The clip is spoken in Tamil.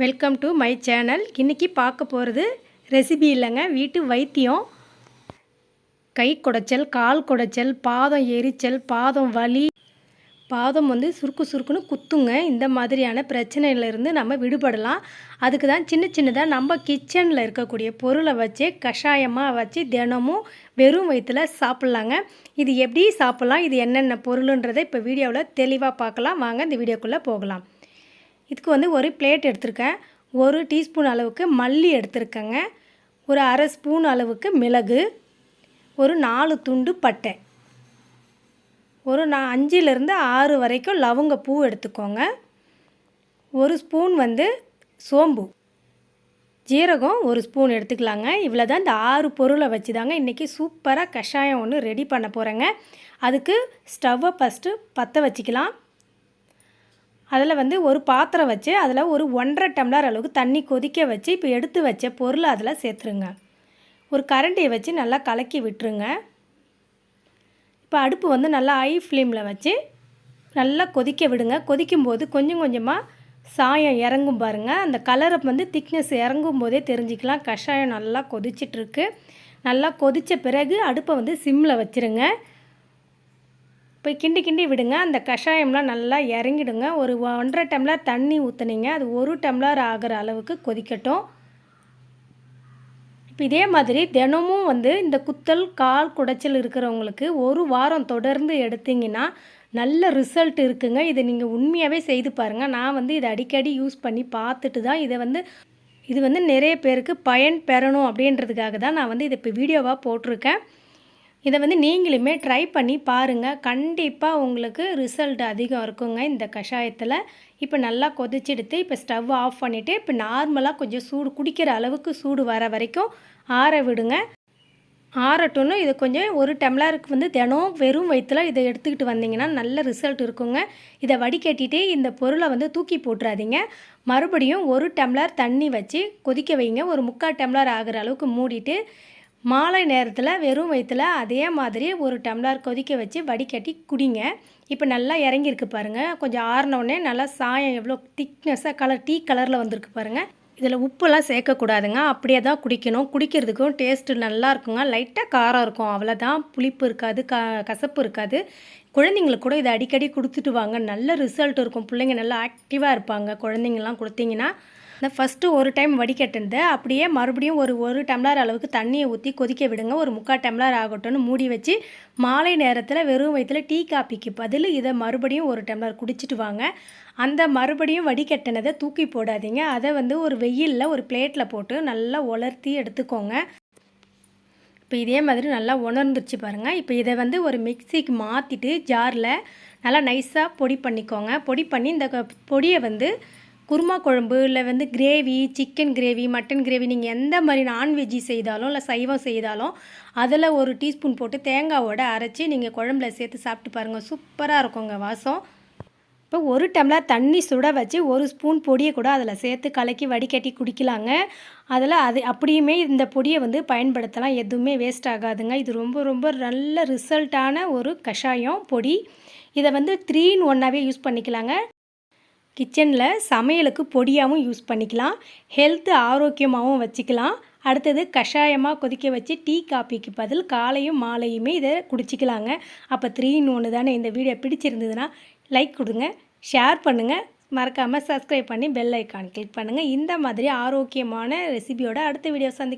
வெல்கம் டு மை சேனல் இன்றைக்கி பார்க்க போகிறது ரெசிபி இல்லைங்க. வீட்டு வைத்தியம். கை குடைச்சல் கால் குடைச்சல் பாதம் எரிச்சல் பாதம் வலி. பாதம் வந்து சுருக்கு சுருக்குன்னு குத்துங்க. இந்த மாதிரியான பிரச்சனையிலேருந்து நம்ம விடுபடலாம். அதுக்கு தான் சின்ன சின்னதாக நம்ம கிச்சனில் இருக்கக்கூடிய பொருளை வச்சு கஷாயமாக வச்சு தினமும் வெறும் வயிற்றில் சாப்பிட்லாங்க. இது எப்படி சாப்பிட்லாம்? இது என்னென்ன பொருளுன்றதை இப்போ வீடியோவில் தெளிவாக பார்க்கலாம். வாங்க இந்த வீடியோக்குள்ளே போகலாம். இதுக்கு வந்து ஒரு பிளேட் எடுத்திருக்கேன். ஒரு டீஸ்பூன் அளவுக்கு மல்லி எடுத்திருக்கேங்க. ஒரு அரை ஸ்பூன் அளவுக்கு மிளகு. ஒரு நாலு துண்டு பட்டை. ஒரு நான் அஞ்சிலேருந்து ஆறு வரைக்கும் லவங்க பூ எடுத்துக்கோங்க. ஒரு ஸ்பூன் வந்து சோம்பு. ஜீரகம் ஒரு ஸ்பூன் எடுத்துக்கலாங்க. இவ்வளோ தான் இந்த ஆறு பொருளை வச்சு தாங்க இன்றைக்கி சூப்பராக கஷாயம் ஒன்று ரெடி பண்ண போகிறேங்க அதுக்கு ஸ்டவ்வை ஃபஸ்ட்டு பற்ற வச்சுக்கலாம். அதில் வந்து ஒரு பாத்திரம் வச்சு அதில் ஒரு ஒன்றரை டம்ளர் அளவுக்கு தண்ணி கொதிக்க வச்சு இப்போ எடுத்து வச்ச பொருளை அதில் சேர்த்துருங்க. ஒரு கரண்டியை வச்சு நல்லா கலக்கி விட்டுருங்க. இப்போ அடுப்பு வந்து நல்லா ஹை ஃப்ளேமில் வச்சு நல்லா கொதிக்க விடுங்க. கொதிக்கும்போது கொஞ்சம் கொஞ்சமாக சாயம் இறங்கும் பாருங்கள் அந்த கலரை வந்து திக்னஸ் இறங்கும் போதே தெரிஞ்சுக்கலாம். கஷாயம் நல்லா கொதிச்சிட்ருக்கு நல்லா கொதித்த பிறகு அடுப்பை வந்து சிம்மில் வச்சுருங்க. போய் கிண்டி கிண்டி விடுங்க. அந்த கஷாயம்லாம் நல்லா இறங்கிடுங்க. ஒரு ஒன்றரை டம்ளர் தண்ணி ஊற்றுனீங்க அது ஒரு டம்ளர் ஆகிற அளவுக்கு கொதிக்கட்டும். இப்போ இதே மாதிரி தினமும் வந்து இந்த குத்தல் கால் குடைச்சல் இருக்கிறவங்களுக்கு ஒரு வாரம் தொடர்ந்து எடுத்திங்கன்னா நல்ல ரிசல்ட் இருக்குங்க. இதை நீங்கள் உண்மையாகவே செய்து பாருங்கள் நான் வந்து இதை அடிக்கடி யூஸ் பண்ணி பார்த்துட்டு தான் இதை வந்து இது வந்து நிறைய பேருக்கு பயன் பெறணும் அப்படின்றதுக்காக தான் நான் வந்து இதை இப்போ வீடியோவாக போட்டிருக்கேன். இதை வந்து நீங்களுமே ட்ரை பண்ணி பாருங்கள் கண்டிப்பாக உங்களுக்கு ரிசல்ட் அதிகம் இருக்குங்க இந்த கஷாயத்தில். இப்போ நல்லா கொதிச்செடுத்து இப்போ ஸ்டவ் ஆஃப் பண்ணிவிட்டு இப்போ நார்மலாக கொஞ்சம் சூடு குடிக்கிற அளவுக்கு சூடு வர வரைக்கும் ஆற விடுங்க. ஆறட்டும்னு இது கொஞ்சம் ஒரு டம்ளருக்கு வந்து தினம் வெறும் வயிற்றுல இதை எடுத்துக்கிட்டு வந்தீங்கன்னா நல்ல ரிசல்ட் இருக்குங்க. இதை வடிகட்டிட்டு இந்த பொருளை வந்து தூக்கி போட்டுறாதீங்க. மறுபடியும் ஒரு டம்ளர் தண்ணி வச்சு கொதிக்க வைங்க. ஒரு முக்கால் டம்ளர் ஆகிற அளவுக்கு மூடிட்டு மாலை நேரத்தில் வெறும் வயிற்றில் அதே மாதிரி ஒரு டம்ளர் கொதிக்க வச்சு வடிகட்டி குடிங்க. இப்போ நல்லா இறங்கியிருக்கு பாருங்கள் கொஞ்சம் ஆறினோடனே நல்லா சாயம் எவ்வளோ திக்னஸாக கலர் டீ கலரில் வந்திருக்கு பாருங்கள் இதில் உப்பெல்லாம் சேர்க்கக்கூடாதுங்க. அப்படியே தான் குடிக்கணும். குடிக்கிறதுக்கும் டேஸ்ட்டு நல்லா இருக்குங்க. லைட்டாக காரம் இருக்கும். அவ்வளோதான் புளிப்பு இருக்காது. க கசப்பு இருக்காது. குழந்தைங்களுக்கு கூட இதை அடிக்கடி கொடுத்துட்டு வாங்க. நல்ல ரிசல்ட் இருக்கும். பிள்ளைங்க நல்லா ஆக்டிவாக இருப்பாங்க. குழந்தைங்கள்லாம் கொடுத்தீங்கன்னா இந்த ஃபஸ்ட்டு ஒரு டைம் வடிகட்டிருந்து அப்படியே மறுபடியும் ஒரு ஒரு டம்ளர் அளவுக்கு தண்ணியை ஊற்றி கொதிக்க விடுங்க. ஒரு முக்கால் டம்ளர் ஆகட்டும்னு மூடி வச்சு மாலை நேரத்தில் வெறும் வயிற்றில் டீ காப்பிக்கு பதில் இதை மறுபடியும் ஒரு டம்ளர் குடிச்சிட்டு வாங்க. அந்த மறுபடியும் வடிகட்டினதை தூக்கி போடாதீங்க. அதை வந்து ஒரு வெயிலில் ஒரு பிளேட்டில் போட்டு நல்லா உலர்த்தி எடுத்துக்கோங்க. இப்போ இதே மாதிரி நல்லா உணர்ந்துருச்சு பாருங்கள் இப்போ இதை வந்து ஒரு மிக்சிக்கு மாற்றிட்டு ஜாரில் நல்லா நைஸாக பொடி பண்ணிக்கோங்க. பொடி பண்ணி இந்த பொடியை வந்து குருமா குழம்பு இல்லை வந்து gravy chicken gravy mutton gravy நீங்கள் எந்த மாதிரி நான்வெஜ்ஜி செய்தாலும் இல்லை சைவம் செய்தாலும் அதில் ஒரு டீஸ்பூன் போட்டு தேங்காவோட அரைச்சி நீங்கள் குழம்புல சேர்த்து சாப்பிட்டு பாருங்கள் சூப்பராக இருக்குங்க வாசம். இப்போ ஒரு டம்ளர் தண்ணி சுட வச்சு ஒரு ஸ்பூன் பொடியை கூட அதில் சேர்த்து கலக்கி வடிகட்டி குடிக்கலாங்க. அதில் அது அப்படியுமே இந்த பொடியை வந்து பயன்படுத்தலாம். எதுவுமே வேஸ்ட் ஆகாதுங்க. இது ரொம்ப ரொம்ப நல்ல ரிசல்ட்டான ஒரு கஷாயம் பொடி. இதை வந்து த்ரீ இன் ஒன்னாகவே யூஸ் பண்ணிக்கலாங்க. கிச்சனில் சமையலுக்கு பொடியாகவும் யூஸ் பண்ணிக்கலாம். ஹெல்த்து ஆரோக்கியமாகவும் வச்சுக்கலாம். அடுத்தது கஷாயமாக கொதிக்க வச்சு டீ காப்பிக்கு பதில் காலையும் மாலையுமே இதை குடிச்சிக்கலாங்க. அப்போ த்ரீ ஒன்று தானே இந்த வீடியோ பிடிச்சிருந்ததுன்னா லைக் கொடுங்க ஷேர் பண்ணுங்கள் மறக்காமல் சப்ஸ்கிரைப் பண்ணி பெல் ஐக்கான் கிளிக் பண்ணுங்கள் இந்த மாதிரி ஆரோக்கியமான ரெசிபியோட அடுத்த வீடியோ சந்தி